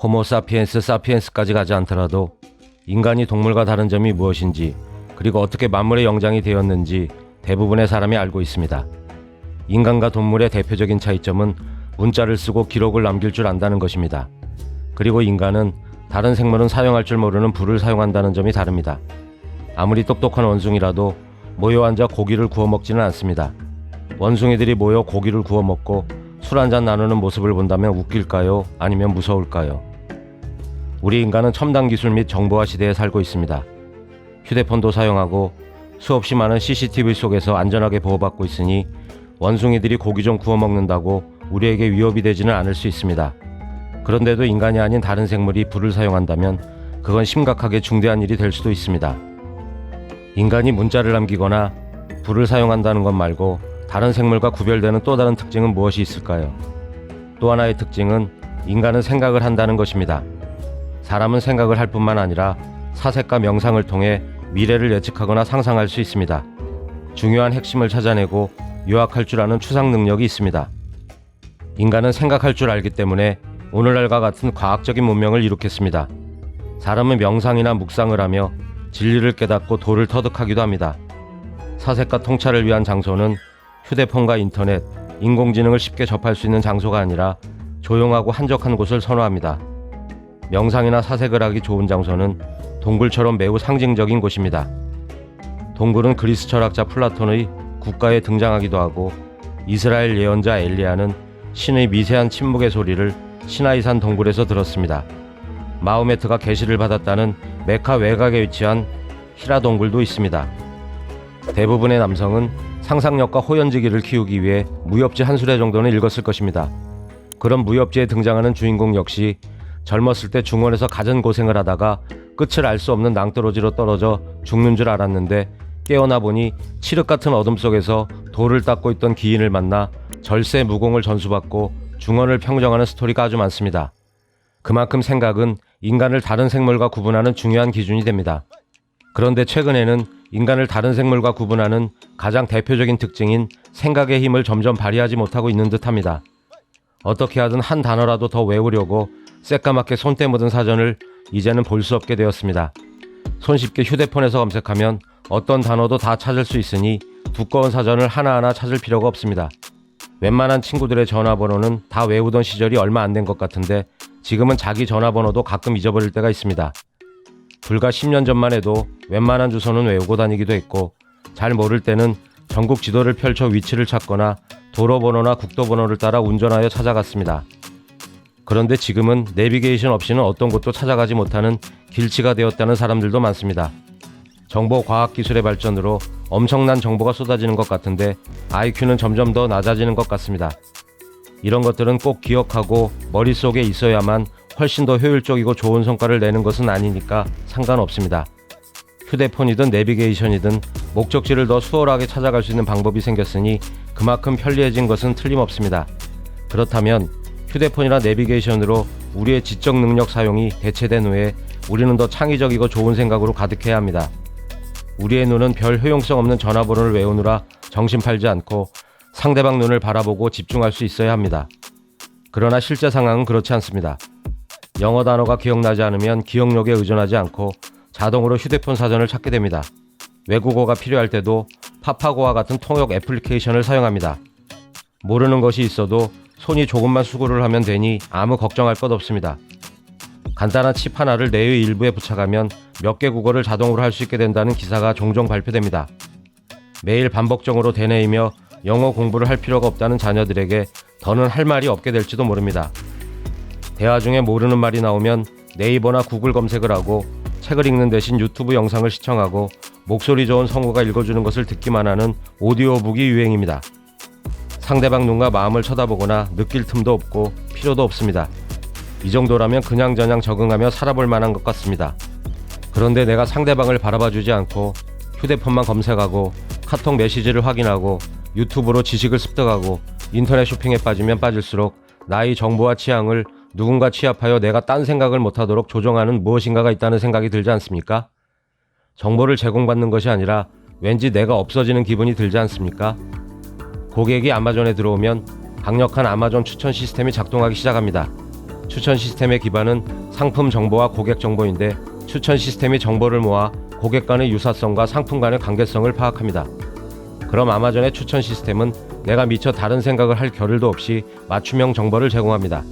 호모사피엔스 사피엔스까지 가지 않더라도 인간이 동물과 다른 점이 무엇인지 그리고 어떻게 만물의 영장이 되었는지 대부분의 사람이 알고 있습니다. 인간과 동물의 대표적인 차이점은 문자를 쓰고 기록을 남길 줄 안다는 것입니다. 그리고 인간은 다른 생물은 사용할 줄 모르는 불을 사용한다는 점이 다릅니다. 아무리 똑똑한 원숭이라도 모여 앉아 고기를 구워 먹지는 않습니다. 원숭이들이 모여 고기를 구워 먹고 술 한잔 나누는 모습을 본다면 웃길까요? 아니면 무서울까요? 우리 인간은 첨단 기술 및 정보화 시대에 살고 있습니다. 휴대폰도 사용하고 수없이 많은 CCTV 속에서 안전하게 보호받고 있으니 원숭이들이 고기 좀 구워 먹는다고 우리에게 위협이 되지는 않을 수 있습니다. 그런데도 인간이 아닌 다른 생물이 불을 사용한다면 그건 심각하게 중대한 일이 될 수도 있습니다. 인간이 문자를 남기거나 불을 사용한다는 것 말고 다른 생물과 구별되는 또 다른 특징은 무엇이 있을까요? 또 하나의 특징은 인간은 생각을 한다는 것입니다. 사람은 생각을 할 뿐만 아니라 사색과 명상을 통해 미래를 예측하거나 상상할 수 있습니다. 중요한 핵심을 찾아내고 요약할 줄 아는 추상 능력이 있습니다. 인간은 생각할 줄 알기 때문에 오늘날과 같은 과학적인 문명을 이룩했습니다. 사람은 명상이나 묵상을 하며 진리를 깨닫고 도를 터득하기도 합니다. 사색과 통찰을 위한 장소는 휴대폰과 인터넷, 인공지능을 쉽게 접할 수 있는 장소가 아니라 조용하고 한적한 곳을 선호합니다. 명상이나 사색을 하기 좋은 장소는 동굴처럼 매우 상징적인 곳입니다. 동굴은 그리스 철학자 플라톤의 국가에 등장하기도 하고 이스라엘 예언자 엘리야는 신의 미세한 침묵의 소리를 시나이산 동굴에서 들었습니다. 마호메트가 계시를 받았다는 메카 외곽에 위치한 히라 동굴도 있습니다. 대부분의 남성은 상상력과 호연지기를 키우기 위해 무협지 한 수레 정도는 읽었을 것입니다. 그런 무협지에 등장하는 주인공 역시 젊었을 때 중원에서 갖은 고생을 하다가 끝을 알 수 없는 낭떠러지로 떨어져 죽는 줄 알았는데 깨어나 보니 칠흑 같은 어둠 속에서 돌을 닦고 있던 기인을 만나 절세 무공을 전수받고 중원을 평정하는 스토리가 아주 많습니다. 그만큼 생각은 인간을 다른 생물과 구분하는 중요한 기준이 됩니다. 그런데 최근에는 인간을 다른 생물과 구분하는 가장 대표적인 특징인 생각의 힘을 점점 발휘하지 못하고 있는 듯 합니다. 어떻게 하든 한 단어라도 더 외우려고 새까맣게 손때 묻은 사전을 이제는 볼 수 없게 되었습니다. 손쉽게 휴대폰에서 검색하면 어떤 단어도 다 찾을 수 있으니 두꺼운 사전을 하나하나 찾을 필요가 없습니다. 웬만한 친구들의 전화번호는 다 외우던 시절이 얼마 안 된 것 같은데 지금은 자기 전화번호도 가끔 잊어버릴 때가 있습니다. 불과 10년 전만 해도 웬만한 주소는 외우고 다니기도 했고 잘 모를 때는 전국 지도를 펼쳐 위치를 찾거나 도로 번호나 국도 번호를 따라 운전하여 찾아갔습니다. 그런데 지금은 내비게이션 없이는 어떤 곳도 찾아가지 못하는 길치가 되었다는 사람들도 많습니다. 정보 과학 기술의 발전으로 엄청난 정보가 쏟아지는 것 같은데 IQ는 점점 더 낮아지는 것 같습니다. 이런 것들은 꼭 기억하고 머릿속에 있어야만 훨씬 더 효율적이고 좋은 성과를 내는 것은 아니니까 상관없습니다. 휴대폰이든 내비게이션이든 목적지를 더 수월하게 찾아갈 수 있는 방법이 생겼으니 그만큼 편리해진 것은 틀림없습니다. 그렇다면 휴대폰이나 내비게이션으로 우리의 지적 능력 사용이 대체된 후에 우리는 더 창의적이고 좋은 생각으로 가득해야 합니다. 우리의 눈은 별 효용성 없는 전화번호를 외우느라 정신 팔지 않고 상대방 눈을 바라보고 집중할 수 있어야 합니다. 그러나 실제 상황은 그렇지 않습니다. 영어 단어가 기억나지 않으면 기억력에 의존하지 않고 자동으로 휴대폰 사전을 찾게 됩니다. 외국어가 필요할 때도 파파고와 같은 통역 애플리케이션을 사용합니다. 모르는 것이 있어도 손이 조금만 수고를 하면 되니 아무 걱정할 것 없습니다. 간단한 칩 하나를 뇌의 일부에 부착하면 몇 개 국어를 자동으로 할 수 있게 된다는 기사가 종종 발표됩니다. 매일 반복적으로 되뇌이며 영어 공부를 할 필요가 없다는 자녀들에게 더는 할 말이 없게 될지도 모릅니다. 대화 중에 모르는 말이 나오면 네이버나 구글 검색을 하고 책을 읽는 대신 유튜브 영상을 시청하고 목소리 좋은 성우가 읽어주는 것을 듣기만 하는 오디오북이 유행입니다. 상대방 눈과 마음을 쳐다보거나 느낄 틈도 없고 필요도 없습니다. 이 정도라면 그냥저냥 적응하며 살아볼 만한 것 같습니다. 그런데 내가 상대방을 바라봐 주지 않고 휴대폰만 검색하고 카톡 메시지를 확인하고 유튜브로 지식을 습득하고 인터넷 쇼핑에 빠지면 빠질수록 나의 정보와 취향을 누군가 취합하여 내가 딴 생각을 못하도록 조정하는 무엇인가가 있다는 생각이 들지 않습니까? 정보를 제공받는 것이 아니라 왠지 내가 없어지는 기분이 들지 않습니까? 고객이 아마존에 들어오면 강력한 아마존 추천 시스템이 작동하기 시작합니다. 추천 시스템의 기반은 상품 정보와 고객 정보인데 추천 시스템이 정보를 모아 고객 간의 유사성과 상품 간의 관계성을 파악합니다. 그럼 아마존의 추천 시스템은 내가 미처 다른 생각을 할 겨를도 없이 맞춤형 정보를 제공합니다.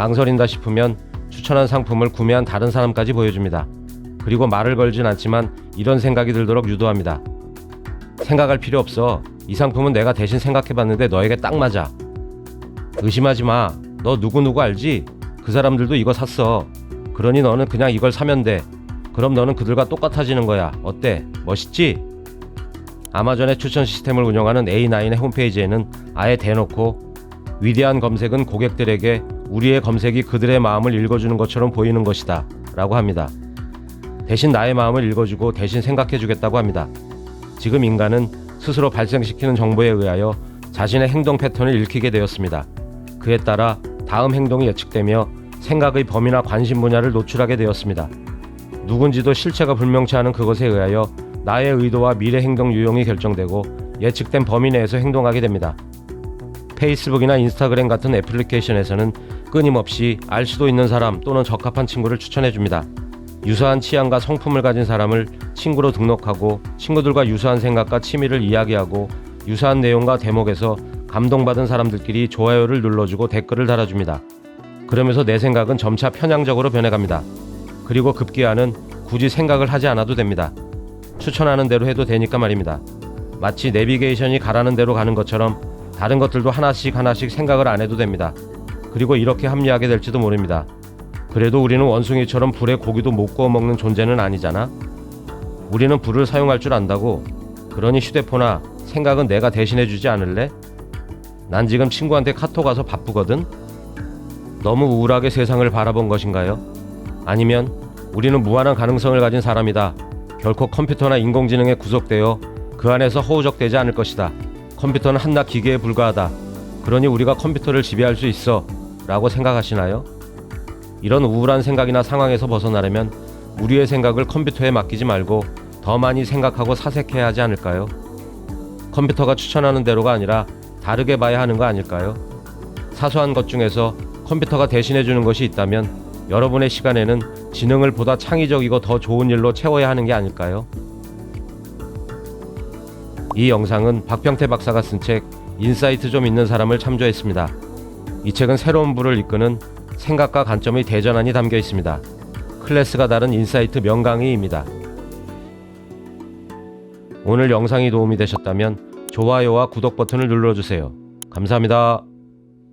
망설인다 싶으면 추천한 상품을 구매한 다른 사람까지 보여줍니다. 그리고 말을 걸진 않지만 이런 생각이 들도록 유도합니다. 생각할 필요 없어. 이 상품은 내가 대신 생각해봤는데 너에게 딱 맞아. 의심하지 마. 너 누구누구 알지? 그 사람들도 이거 샀어. 그러니 너는 그냥 이걸 사면 돼. 그럼 너는 그들과 똑같아지는 거야. 어때? 멋있지? 아마존의 추천 시스템을 운영하는 A9의 홈페이지에는 아예 대놓고 위대한 검색은 고객들에게 우리의 검색이 그들의 마음을 읽어주는 것처럼 보이는 것이다. 라고 합니다. 대신 나의 마음을 읽어주고 대신 생각해주겠다고 합니다. 지금 인간은 스스로 발생시키는 정보에 의하여 자신의 행동 패턴을 읽히게 되었습니다. 그에 따라 다음 행동이 예측되며 생각의 범위나 관심 분야를 노출하게 되었습니다. 누군지도 실체가 불명치 않은 그것에 의하여 나의 의도와 미래 행동 유형이 결정되고 예측된 범위 내에서 행동하게 됩니다. 페이스북이나 인스타그램 같은 애플리케이션에서는 끊임없이 알 수도 있는 사람 또는 적합한 친구를 추천해 줍니다. 유사한 취향과 성품을 가진 사람을 친구로 등록하고 친구들과 유사한 생각과 취미를 이야기하고 유사한 내용과 대목에서 감동받은 사람들끼리 좋아요를 눌러주고 댓글을 달아줍니다. 그러면서 내 생각은 점차 편향적으로 변해갑니다. 그리고 급기야는 굳이 생각을 하지 않아도 됩니다. 추천하는 대로 해도 되니까 말입니다. 마치 내비게이션이 가라는 대로 가는 것처럼 다른 것들도 하나씩 하나씩 생각을 안 해도 됩니다. 그리고 이렇게 합리하게 될지도 모릅니다. 그래도 우리는 원숭이처럼 불에 고기도 못 구워 먹는 존재는 아니잖아. 우리는 불을 사용할 줄 안다고. 그러니 휴대폰아, 생각은 내가 대신해 주지 않을래? 난 지금 친구한테 카톡 와서 바쁘거든. 너무 우울하게 세상을 바라본 것인가요? 아니면 우리는 무한한 가능성을 가진 사람이다. 결코 컴퓨터나 인공지능에 구속되어 그 안에서 허우적대지 않을 것이다. 컴퓨터는 한낱 기계에 불과하다. 그러니 우리가 컴퓨터를 지배할 수 있어. 라고 생각하시나요? 이런 우울한 생각이나 상황에서 벗어나려면 우리의 생각을 컴퓨터에 맡기지 말고 더 많이 생각하고 사색해야 하지 않을까요? 컴퓨터가 추천하는 대로가 아니라 다르게 봐야 하는 거 아닐까요? 사소한 것 중에서 컴퓨터가 대신해 주는 것이 있다면 여러분의 시간에는 지능을 보다 창의적이고 더 좋은 일로 채워야 하는 게 아닐까요? 이 영상은 박병태 박사가 쓴 책 인사이트 좀 있는 사람을 참조했습니다. 이 책은 새로운 부를 이끄는 생각과 관점의 대전환이 담겨 있습니다. 클래스가 다른 인사이트 명강의입니다. 오늘 영상이 도움이 되셨다면 좋아요와 구독 버튼을 눌러주세요. 감사합니다.